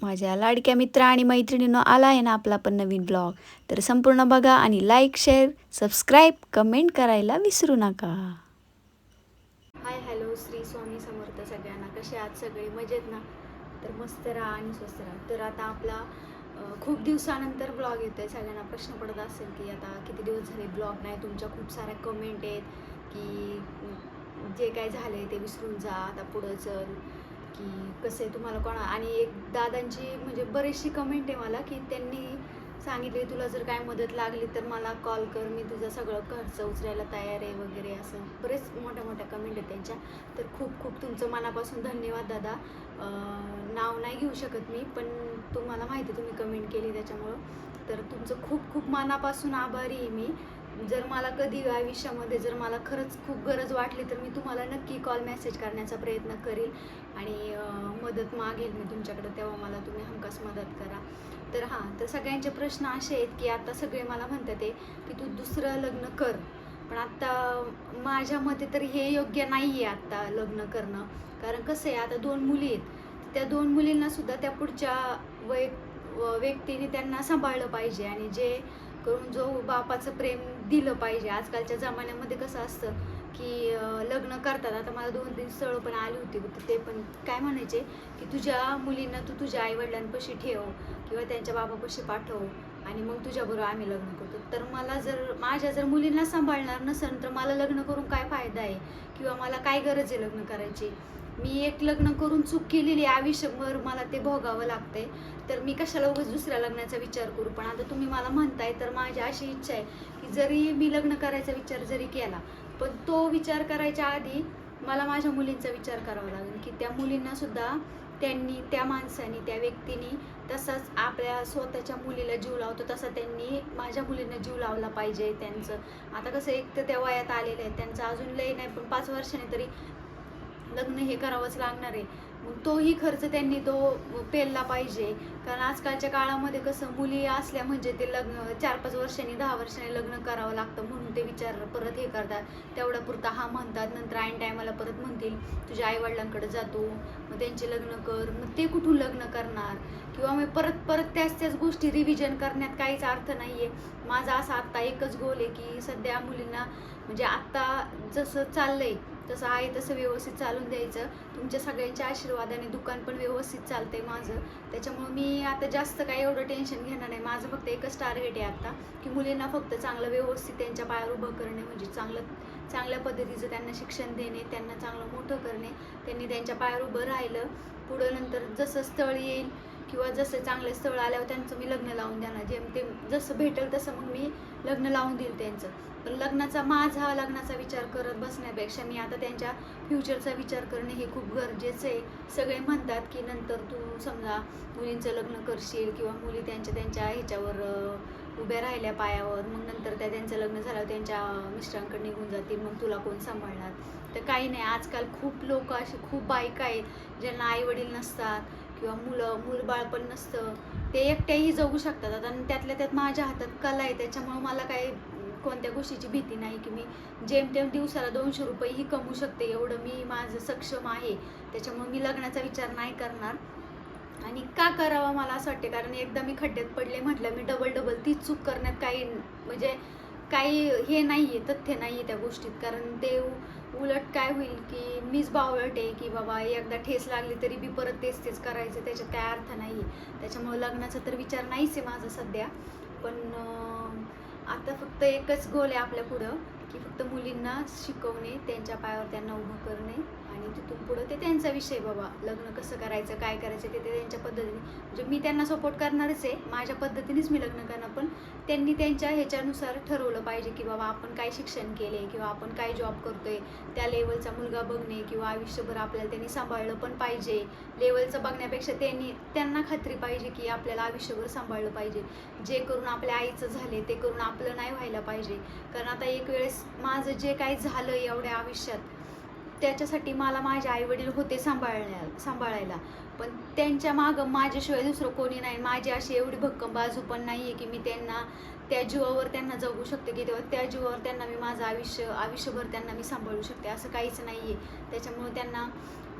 माझ्या लाडक्या मित्र आणि मैत्रिणींनो आला आहे ना आपला पण नवीन ब्लॉग तर संपूर्ण बघा आणि लाईक शेअर सबस्क्राईब कमेंट करायला विसरू नका. हाय हॅलो श्री स्वामी समर्थ सगळ्यांना. कसे आज सगळे मजेत ना? तर मस्त राहा आणि स्वस्त राहा. तर आता आपला खूप दिवसानंतर ब्लॉग येतो आहे सगळ्यांना प्रश्न पडत असेल की आता किती दिवस झाले ब्लॉग नाही? तुमच्या खूप साऱ्या कमेंट आहेत की जे काय झाले ते विसरून जा. आता पुढं चल. की कसं आहे तुम्हाला कोणा आणि एक दादांची म्हणजे बरीचशी कमेंट आहे मला की त्यांनी सांगितले तुला जर काय मदत लागली तर मला कॉल कर मी तुझं सगळं खर्च उचलायला तयार आहे वगैरे असं. बरेच मोठ्या मोठ्या कमेंट आहेत त्यांच्या. तर खूप खूप तुमचं मनापासून धन्यवाद दादा. नाव नाही घेऊ शकत मी पण तुम्हाला माहिती आहे तुम्ही कमेंट केली त्याच्यामुळं. तर तुमचं खूप खूप मनापासून आभारी आहे मी. जर मला कधी आयुष्यामध्ये जर मला खरंच खूप गरज वाटली तर मी तुम्हाला नक्की कॉल मेसेज करण्याचा प्रयत्न करील. आणि मदत मागेल मी तुमच्याकडे तेव्हा मला तुम्ही हमखास मदत करा. तर हां तर सगळ्यांचे प्रश्न असे आहेत की आता सगळे मला म्हणतात आहे की तू दुसरं लग्न कर. पण आत्ता माझ्या मते तर हे योग्य नाही आहे आत्ता लग्न करणं. कारण कसं आहे आता दोन मुली आहेत. त्या दोन मुलींनासुद्धा त्या पुढच्या वय व- व्यक्तीने त्यांना सांभाळलं पाहिजे. आणि जे करून जो बापाचं प्रेम दिलं पाहिजे. आजकालच्या जमान्यामध्ये कसं असतं की लग्न करतात. आता मला दोन तीन स्थळं पण आली होती. तर ते पण काय म्हणायचे की तुझ्या मुलींना तू तुझ्या आईवडिलांपाशी ठेव किंवा त्यांच्या बाबापाशी पाठव आणि मग तुझ्याबरोबर आम्ही लग्न करतो. तर मला जर माझ्या जर मुलींना सांभाळणार नसेल तर मला लग्न करून काय फायदा आहे? किंवा मला काय गरज आहे लग्न करायची? मी एक लग्न करून चूक केलेली आयुष्यभर मला ते भोगावं लागतंय. तर मी कशाला उगाच दुसऱ्या लग्नाचा विचार करू? पण आता तुम्ही मला म्हणताय तर माझी अशी इच्छा आहे जरी मी लग्न करायचा विचार जरी केला पण तो विचार करायच्या आधी मला माझ्या मुलींचा विचार करावा लागेल की त्या मुलींना सुद्धा त्यांनी त्या माणसाने त्या व्यक्तीने तसाच आपल्या स्वतःच्या मुलीला जीव लावतो तसा त्यांनी माझ्या मुलींना जीव लावला पाहिजे त्यांचं. आता कसं एक तर त्या वयात आलेलं आहे त्यांचं अजून लय नाही पण पाच वर्षाने तरी लग्न हे करावंच लागणार आहे. मग तोही खर्च त्यांनी तो पेलला पाहिजे. कारण आजकालच्या काळामध्ये कसं मुली असल्या म्हणजे ते लग्न चार पाच वर्षांनी दहा वर्षांनी लग्न करावं लागतं म्हणून ते विचार परत हे करतात. तेवढ्या पुरता हा म्हणतात नंतर ऐन टायमाला परत म्हणतील तुझ्या आईवडिलांकडे जातो मग त्यांचे लग्न कर. मग ते कुठून लग्न करणार? किंवा मग परत परत त्याच त्याच गोष्टी रिव्हिजन करण्यात काहीच अर्थ नाही आहे माझा असा आत्ता एकच गोल आहे की सध्या मुलींना म्हणजे आत्ता जसं चाललंय तसं आहे तसं व्यवस्थित चालून द्यायचं. तुमच्या सगळ्यांच्या आशीर्वादाने दुकान पण व्यवस्थित चालतंय माझं. त्याच्यामुळं मी आता जास्त काही एवढं टेन्शन घेणार नाही. माझं फक्त एकच टार्गेट आहे आता की मुलींना फक्त चांगलं व्यवस्थित त्यांच्या पायावर उभं करणे म्हणजे चांगलं चांगल्या पद्धतीचं त्यांना शिक्षण देणे त्यांना चांगलं मोठं करणे त्यांनी त्यांच्या पायावर उभं राहिलं. पुढं नंतर जसं स्थळ येईल किंवा जसं चांगले स्थळ आल्यावर त्यांचं मी लग्न लावून देणार. ते जसं भेटेल तसं मग मी लग्न लावून देईल त्यांचं. पण लग्नाचा माझा लग्नाचा विचार करत बसण्यापेक्षा मी आता त्यांच्या फ्युचरचा विचार करणे हे खूप गरजेचं आहे. सगळे म्हणतात की नंतर तू समजा मुलींचं लग्न करशील किंवा मुली त्यांच्या त्यांच्या ह्याच्यावर उभ्या राहिल्या पायावर मग नंतर त्या त्यांचं लग्न झाल्यावर त्यांच्या मिस्टरांकडे निघून जातील मग तुला कोण सांभाळणार? तर काही नाही आजकाल खूप लोक असे खूप बायका आहेत ज्यांना आई वडील नसतात किंवा मुलं मूलबाळ पण नसतं ते एकट्याही जगू शकतात. आता आणि त्यातल्या त्यात माझ्या हातात कला आहे त्याच्यामुळं मला काही कोणत्या गोष्टीची भीती नाही की मी जेमतेम दिवसाला दोनशे रुपयेही कमवू शकते एवढं मी माझं सक्षम आहे. त्याच्यामुळे मी लग्नाचा विचार नाही करणार. आणि का करावा मला असं वाटते कारण एकदा मी खड्ड्यात पडले म्हटलं मी डबल डबल ती चूक करण्यात काही म्हणजे काही हे नाही आहे तथ्य नाही आहे त्या गोष्टीत. कारण ते उलट काय होईल की मीच बावळट आहे की बाबा एकदा ठेस लागली तरी बी परत तेच तेच करायचं त्याच्यात काय अर्थ नाही आहे त्याच्यामुळं लग्नाचा तर विचार नाहीच आहे माझा सध्या. पण आता फक्त एकच गोल आहे आपल्या पुढं की फक्त मुलींना शिकवणे त्यांच्या पायावर त्यांना उभं करणे. आणि तिथून पुढं ते त्यांचा विषय बाबा. लग्न कसं करायचं काय करायचं ते ते त्यांच्या पद्धतीने. म्हणजे मी त्यांना सपोर्ट करणारच आहे. माझ्या पद्धतीनेच मी लग्न करणार पण त्यांनी त्यांच्या ह्याच्यानुसार ठरवलं पाहिजे की बाबा आपण काय शिक्षण केले किंवा आपण काय जॉब करतोय. त्या लेवलचा मुलगा बघणे किंवा आयुष्यभर आपल्याला त्यांनी सांभाळलं पण पाहिजे. लेवलचं बघण्यापेक्षा त्यांनी त्यांना खात्री पाहिजे की आपल्याला आयुष्यभर सांभाळलं पाहिजे. जे करून आपल्या आईचं झाले ते करून आपलं नाही व्हायला पाहिजे. कारण आता एक वेळेस माझं जे काही झालं एवढ्या आयुष्यात त्याच्यासाठी मला माझे आई वडील होते सांभाळण्या सांभाळायला. पण त्यांच्या मागं माझ्याशिवाय दुसरं कोणी नाही. माझी अशी एवढी भक्कम बाजू पण नाही आहे की मी त्यांना त्या जीवावर त्यांना जगू शकते की तेव्हा त्या जीवावर त्यांना मी माझं आयुष्य आयुष्यभर त्यांना मी सांभाळू शकते असं काहीच नाही आहे त्याच्यामुळं त्यांना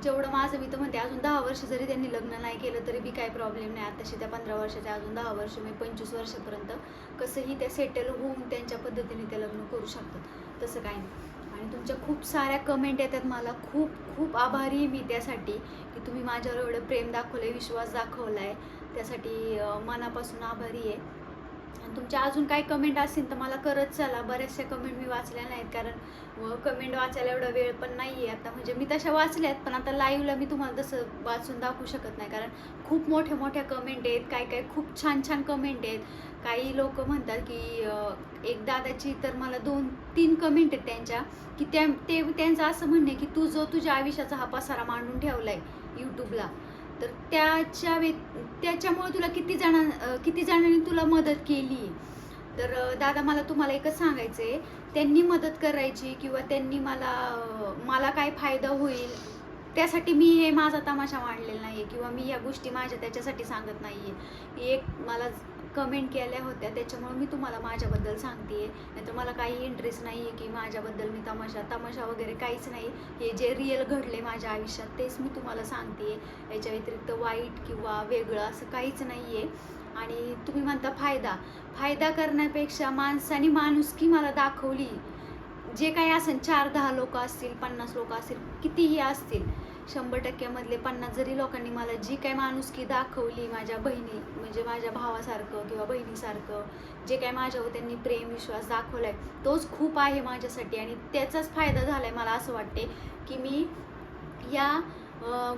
जेवढं माझं मी तर म्हणते अजून दहा वर्ष जरी त्यांनी लग्न नाही केलं तरी बी काही प्रॉब्लेम नाही. आताशी त्या पंधरा वर्षाच्या अजून दहा वर्ष मी पंचवीस वर्षापर्यंत कसंही त्या सेटल होऊन त्यांच्या पद्धतीने ते लग्न करू शकतात. तसं काही नाही. आणि तुमच्या खूप साऱ्या कमेंट येतात मला. खूप खूप आभारी आहे मी त्यासाठी की तुम्ही माझ्यावर एवढं प्रेम दाखवलं आहे विश्वास दाखवला आहे त्यासाठी मनापासून आभारी आहे. आणि तुमच्या अजून काही कमेंट असतील तर मला करत चला. बऱ्याचशा कमेंट मी वाचल्या नाहीत कारण कमेंट वाचायला एवढा वेळ पण नाही आहे आता म्हणजे मी तशा वाचल्यात पण आता लाईव्हला मी तुम्हाला तसं वाचून दाखवू शकत नाही. कारण खूप मोठ्या मोठ्या कमेंट आहेत काही काही खूप छान छान कमेंट आहेत. काही लोक म्हणतात की एक दादाची तर मला दोन तीन कमेंट आहेत त्यांच्या. की त्या ते त्यांचं असं म्हणणं आहे की तू जो तुझ्या आयुष्याचा हा पसारा मांडून ठेवला आहे यूट्यूबला तर त्याच्या वे त्याच्यामुळे तुला किती जणां किती जणांनी तुला मदत केली? तर दादा मला तुम्हाला एकच सांगायचं आहे त्यांनी मदत करायची किंवा त्यांनी मला मला काय फायदा होईल त्यासाठी मी हे माझा तमाशा मांडलेला नाही आहे किंवा मी या गोष्टी माझ्या त्याच्यासाठी सांगत नाही आहे एक मला कमेंट केल्या होत्या. त्याच्यामुळे मी तुम्हाला माझ्याबद्दल सांगते नाहीतर मला काही इंटरेस्ट नाही आहे की माझ्याबद्दल मी तमाशा तमाशा वगैरे काहीच नाही. हे जे रिअल घडले माझ्या आयुष्यात तेच मी तुम्हाला सांगते याच्या व्यतिरिक्त वाईट किंवा वेगळं असं काहीच नाही आहे आणि तुम्ही म्हणता फायदा. फायदा करण्यापेक्षा माणसाने माणुसकी मला दाखवली. जे काही असेल चार दहा लोक असतील पन्नास लोक असतील कितीही असतील शंभर टक्क्यामधले पन्नास जरी लोकांनी मला जी काय माणुसकी दाखवली माझ्या बहिणी म्हणजे माझ्या भावासारखं किंवा बहिणीसारखं जे काय माझ्यावर त्यांनी प्रेम विश्वास दाखवलाय तोच खूप आहे माझ्यासाठी आणि त्याचाच फायदा झालाय मला असं वाटते की मी या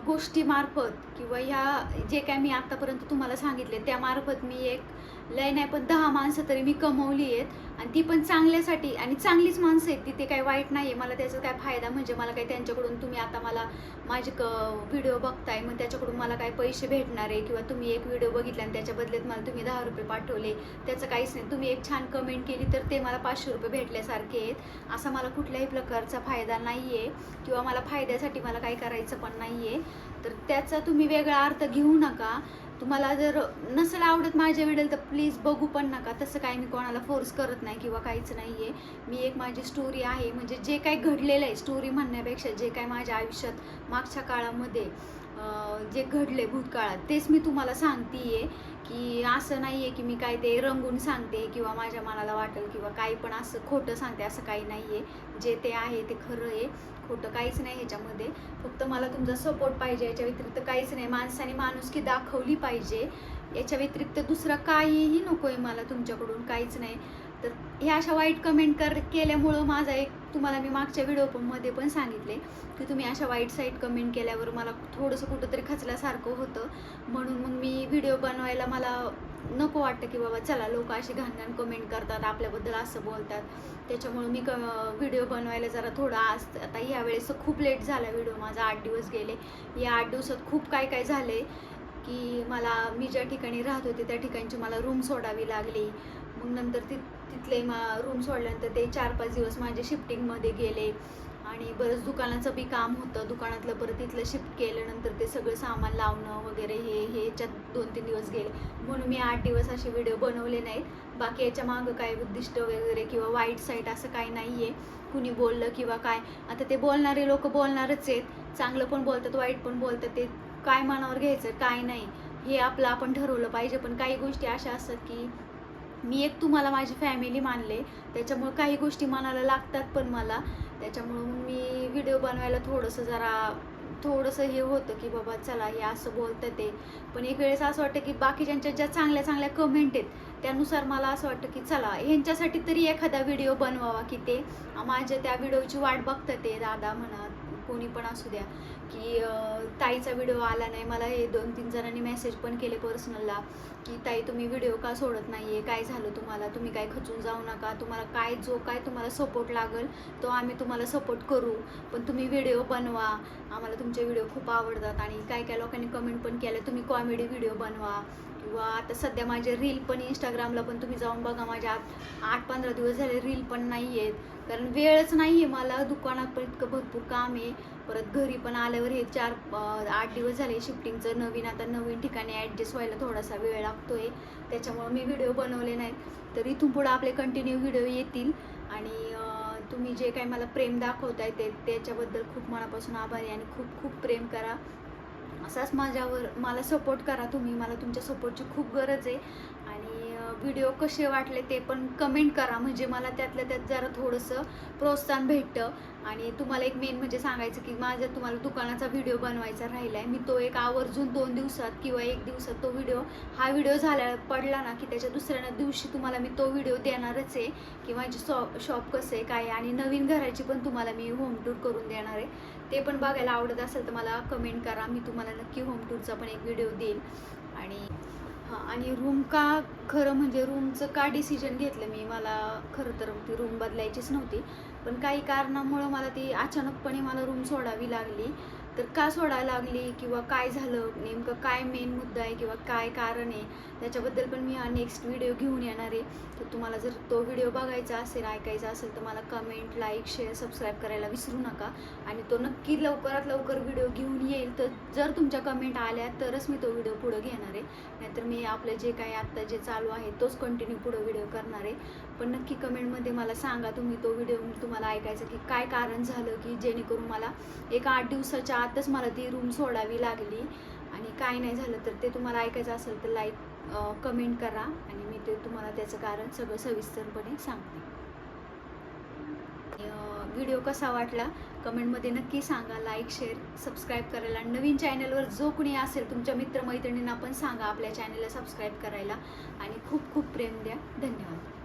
गोष्टीमार्फत किंवा ह्या जे काय मी आत्तापर्यंत तुम्हाला सांगितले त्यामार्फत मी एक लय नाही पण दहा माणसं तरी मी कमवली आहेत. आणि ती पण चांगल्यासाठी आणि चांगलीच माणसं आहेत. ती ते काही वाईट नाही आहे मला त्याचा काय फायदा म्हणजे मला काही त्यांच्याकडून तुम्ही आता मला माझे क व्हिडिओ बघताय मग त्याच्याकडून मला काही पैसे भेटणार आहे किंवा तुम्ही एक व्हिडिओ बघितला आणि त्याच्या बदल्यात मला तुम्ही दहा रुपये पाठवले. त्याचं काहीच नाही. तुम्ही एक छान कमेंट केली तर ते मला पाचशे रुपये भेटल्यासारखे आहेत. असा मला कुठल्याही प्रकारचा फायदा नाही आहे किंवा मला फायद्यासाठी मला काही करायचं पण नाही आहे तर त्याचा तुम्ही वेगळा अर्थ घेऊ नका. तुम्हाला जर नसेल आवडत माझ्या व्हिडिओ तर प्लीज बघू पण नका. तसं काही मी कोणाला फोर्स करत नाही किंवा काहीच नाही आहे मी एक माझी स्टोरी आहे. म्हणजे जे काय घडलेलं आहे स्टोरी म्हणण्यापेक्षा जे काय माझ्या आयुष्यात मागच्या काळामध्ये जे घडले भूतकाळात तेच मी तुम्हाला सांगते आहे की असं नाही आहे की मी काय ते रंगून सांगते किंवा माझ्या मनाला वाटेल किंवा काही पण असं खोटं सांगते असं काही नाही आहे जे ते आहे ते खरं आहे. खोटं काहीच नाही ह्याच्यामध्ये. फक्त मला तुमचा सपोर्ट पाहिजे याच्या व्यतिरिक्त काहीच नाही. माणसाने माणुसकी दाखवली पाहिजे. याच्या व्यतिरिक्त दुसरं काहीही नको आहे मला तुमच्याकडून काहीच नाही. तर ह्या अशा वाईट कमेंट कर केल्यामुळं माझा एक तुम्हाला मी मागच्या व्हिडिओमध्ये पण सांगितले की तुम्ही अशा वाईट साईट कमेंट केल्यावर मला थोडंसं कुठंतरी खचल्यासारखं होतं. म्हणून मग मी व्हिडिओ बनवायला मला नको वाटतं की बाबा चला लोक अशी घाण घाण कमेंट करतात आपल्याबद्दल असं बोलतात. त्याच्यामुळे मी क व्हिडिओ बनवायला जरा थोडा आज आता ह्यावेळेस खूप लेट झाला व्हिडिओ माझा आठ दिवस गेले. या आठ दिवसात खूप काय काय झाले की मला मी ज्या ठिकाणी राहत होते त्या ठिकाणची मला रूम सोडावी लागली. मग नंतर ति तिथले मा रूम सोडल्यानंतर ते चार पाच दिवस माझे शिफ्टिंगमध्ये गेले. आणि बरंच दुकानाचं बी काम होतं. दुकानातलं परत तिथलं शिफ्ट केल्यानंतर ते सगळं सामान लावणं वगैरे हे हे याच्यात दोन तीन दिवस गेले. म्हणून मी आठ दिवस असे व्हिडिओ बनवले नाहीत. बाकी याच्या मागं काय उद्दिष्ट वगैरे किंवा वाईट साईट असं काही नाही आहे कुणी बोललं किंवा काय. आता ते बोलणारे लोक बोलणारच आहेत. चांगलं पण बोलतात वाईट पण बोलतात. ते काय मनावर घ्यायचं काय नाही. हे आपलं आपण ठरवलं पाहिजे. पण काही गोष्टी अशा असतात की मी एक तुम्हाला माझी फॅमिली मानले. त्याच्यामुळे काही गोष्टी मनाला लागतात पण मला. त्याच्यामुळं मी व्हिडिओ बनवायला थोडंसं जरा थोडंसं हे होतं की बाबा चला हे असं बोलतं ते. पण एक वेळेस असं वाटतं की बाकीच्यांच्या ज्या चांगल्या चांगल्या कमेंट आहेत त्यानुसार मला असं वाटतं की चला ह्यांच्यासाठी तरी एखादा व्हिडिओ बनवावा की ते. माझ्या त्या व्हिडिओची वाट बघतं ते दादा म्हणत कोणी पण असू द्या की ताईचा व्हिडिओ आला नाही मला हे दोन तीन जणांनी मेसेज पण केले पर्सनलला की ताई तुम्ही व्हिडिओ का सोडत नाही आहे काय झालं तुम्हाला तुम्ही काय खचून जाऊ नका तुम्हाला काय जो काय तुम्हाला सपोर्ट लागेल तो आम्ही तुम्हाला सपोर्ट करू पण तुम्ही व्हिडिओ बनवा आम्हाला तुमचे व्हिडिओ खूप आवडतात आणि काय काय लोकांनी कमेंट पण केलं तुम्ही कॉमेडी व्हिडिओ बनवा किंवा आता सध्या माझे रील पण इंस्टाग्रामला पण तुम्ही जाऊन बघा माझ्या आत आठ पंधरा दिवस झाले रील पण नाही आहेत कारण वेळच नाही आहे मला दुकानात पण इतकं भरपूर काम आहे. परत घरी पण आल्यावर हे चार आठ दिवस झाले शिफ्टिंगचं नवीन आता नवीन ठिकाणी ॲडजस्ट व्हायला थोडासा वेळ लागतो आहे त्याच्यामुळं मी व्हिडिओ बनवले नाहीत. तर इथून पुढं आपले कंटिन्यू व्हिडिओ येतील. आणि तुम्ही जे काही मला प्रेम दाखवताय ते त्याच्याबद्दल खूप मनापासून आभारी आहे. आणि खूप खूप प्रेम करा. असाच माझ्यावर मला सपोर्ट करा तुम्ही मला तुमच्या सपोर्टची खूप गरज आहे. व्हिडिओ कसे वाटले ते पण कमेंट करा. म्हणजे मला त्यातल्या त्यात जरा थोडंसं प्रोत्साहन भेटतं. आणि तुम्हाला एक मेन म्हणजे सांगायचं की माझ्या तुम्हाला दुकानाचा व्हिडिओ बनवायचा राहिला आहे मी तो एक आवर्जून दोन दिवसात किंवा एक दिवसात तो व्हिडिओ हा व्हिडिओ झाला पडला ना की त्याच्या दुसऱ्या दिवशी तुम्हाला मी तो व्हिडिओ देणारच आहे. की माझी शॉ शॉप कसं आहे काय आहे आणि नवीन घराची पण तुम्हाला मी होम टूर करून देणार आहे. ते पण बघायला आवडत असेल तर मला कमेंट करा. मी तुम्हाला नक्की होम टूरचा पण एक व्हिडिओ देईन आणि हां आणि रूम का खरं म्हणजे रूमचं का डिसिजन घेतलं मी? मला खरं तर ती रूम बदलायचीच नव्हती. पण काही कारणामुळं मला ती अचानकपणे मला रूम सोडावी लागली. तर का सोडायला लागली किंवा काय झालं? नेमकं काय मेन मुद्दा आहे किंवा काय कारण आहे? त्याच्याबद्दल पण मी हा नेक्स्ट व्हिडिओ घेऊन येणार आहे. तर तुम्हाला जर तो व्हिडिओ बघायचा असेल ऐकायचा असेल तर मला कमेंट लाईक शेअर सबस्क्राईब करायला विसरू नका. आणि तो नक्की लवकरात लवकर व्हिडिओ घेऊन येईल. तर जर तुमच्या कमेंट आल्या तरच मी तो व्हिडिओ पुढं घेणार आहे. नाहीतर मी आपलं जे काही आत्ता जे चालू आहे तोच कंटिन्यू पुढं व्हिडिओ करणार आहे. पण नक्की कमेंटमध्ये मला सांगा तुम्ही तो व्हिडिओ तुम्हाला ऐकायचा की काय कारण झालं की जेणेकरून मला एक आठ दिवसाच्या आतच मला ती रूम सोडावी लागली. आणि काय नाही झालं तर ते तुम्हाला ऐकायचं असेल तर लाईक कमेंट करा. आणि मी ते तुम्हाला त्याचं कारण सगळं सविस्तरपणे सांगते. व्हिडिओ कसा वाटला? कमेंटमध्ये नक्की सांगा. लाईक शेअर सबस्क्राईब करायला. नवीन चॅनलवर जो कुणी असेल तुमच्या मित्रमैत्रिणींना पण सांगा आपल्या चॅनलला सबस्क्राईब करायला. आणि खूप खूप प्रेम द्या. धन्यवाद.